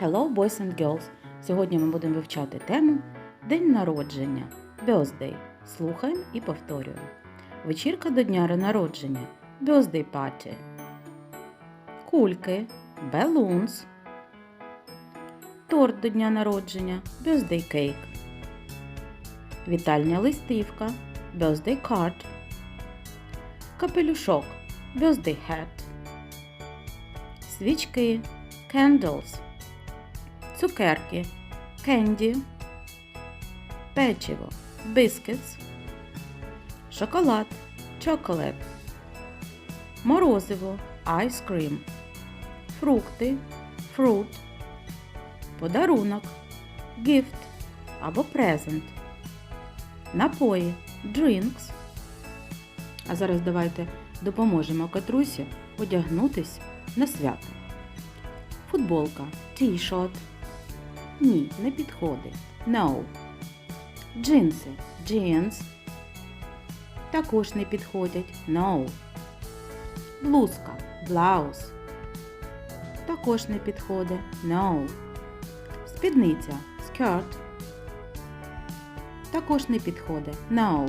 Hello, boys and girls! Сьогодні ми будемо вивчати тему День народження Birthday. Слухаємо і повторюємо. Вечірка до дня народження Birthday party. Кульки Balloons. Торт до дня народження Birthday cake. Вітальня листівка Birthday card. Капелюшок Birthday hat. Свічки Candles цукерки, кенді, печиво, biscuits, шоколад, chocolate, морозиво, cream, фрукти, fruit, подарунок, gift або present, напої, drinks. А зараз давайте допоможемо Катрусі одягнутись на свято. Футболка, t-shirt, ні, не підходить. No. Джинси. Jeans. Також не підходять. No. Блузка. Blouse. Також не підходить. No. Спідниця. Skirt. Також не підходить. No.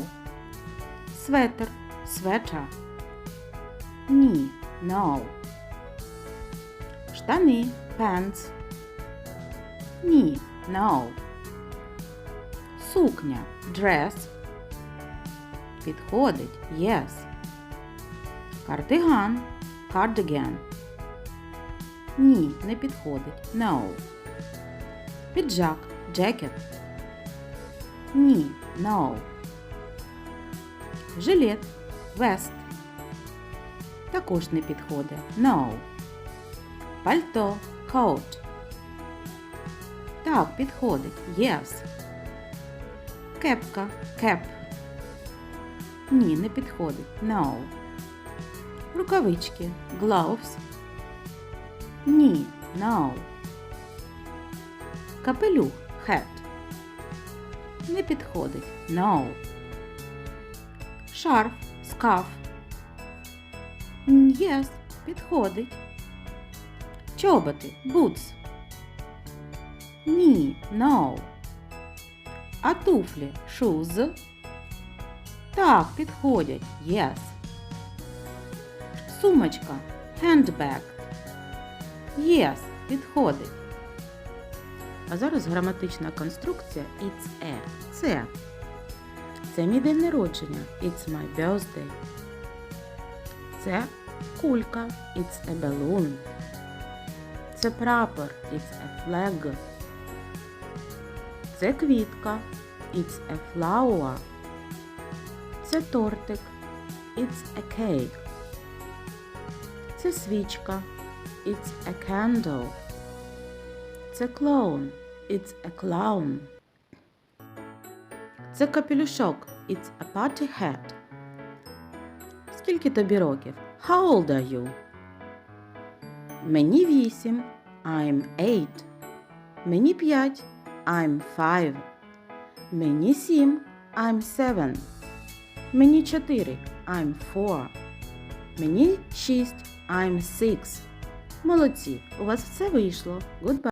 Светр. Sweater. Ні. No. Штани. Pants. Ні, no. Сукня dress. Підходить yes. Кардиган cardigan. Ні, не підходить no. Піджак jacket. Ні, no. Жилет vest. Також не підходить no. Пальто coat. Так, підходить. Yes. Кепка. Кеп. Ні, не підходить. No. Рукавички. Gloves. Ні. No. Капелюх. Hat. Не підходить. No. Шарф. Скаф. Yes. Підходить. Чоботи. Boots. Ні, no. А туфлі shoes? Так, підходять. Yes. Сумочка handbag. Yes, підходить. А зараз граматична конструкція it's a. Це. Це мій день народження. It's my birthday. Це кулька. It's a balloon. Це прапор. It's a flag. Це квітка. It's a flower. Це тортик. It's a cake. Це свічка. It's a candle. Це клоун. It's a clown. Це капелюшок. It's a party hat. Скільки тобі років? How old are you? Мені вісім. I'm eight. Мені п'ять. I'm five. Мені сім. I'm seven. Мені чотири. I'm four. Мені шість. I'm six. Молодці. У вас все вийшло. Goodbye.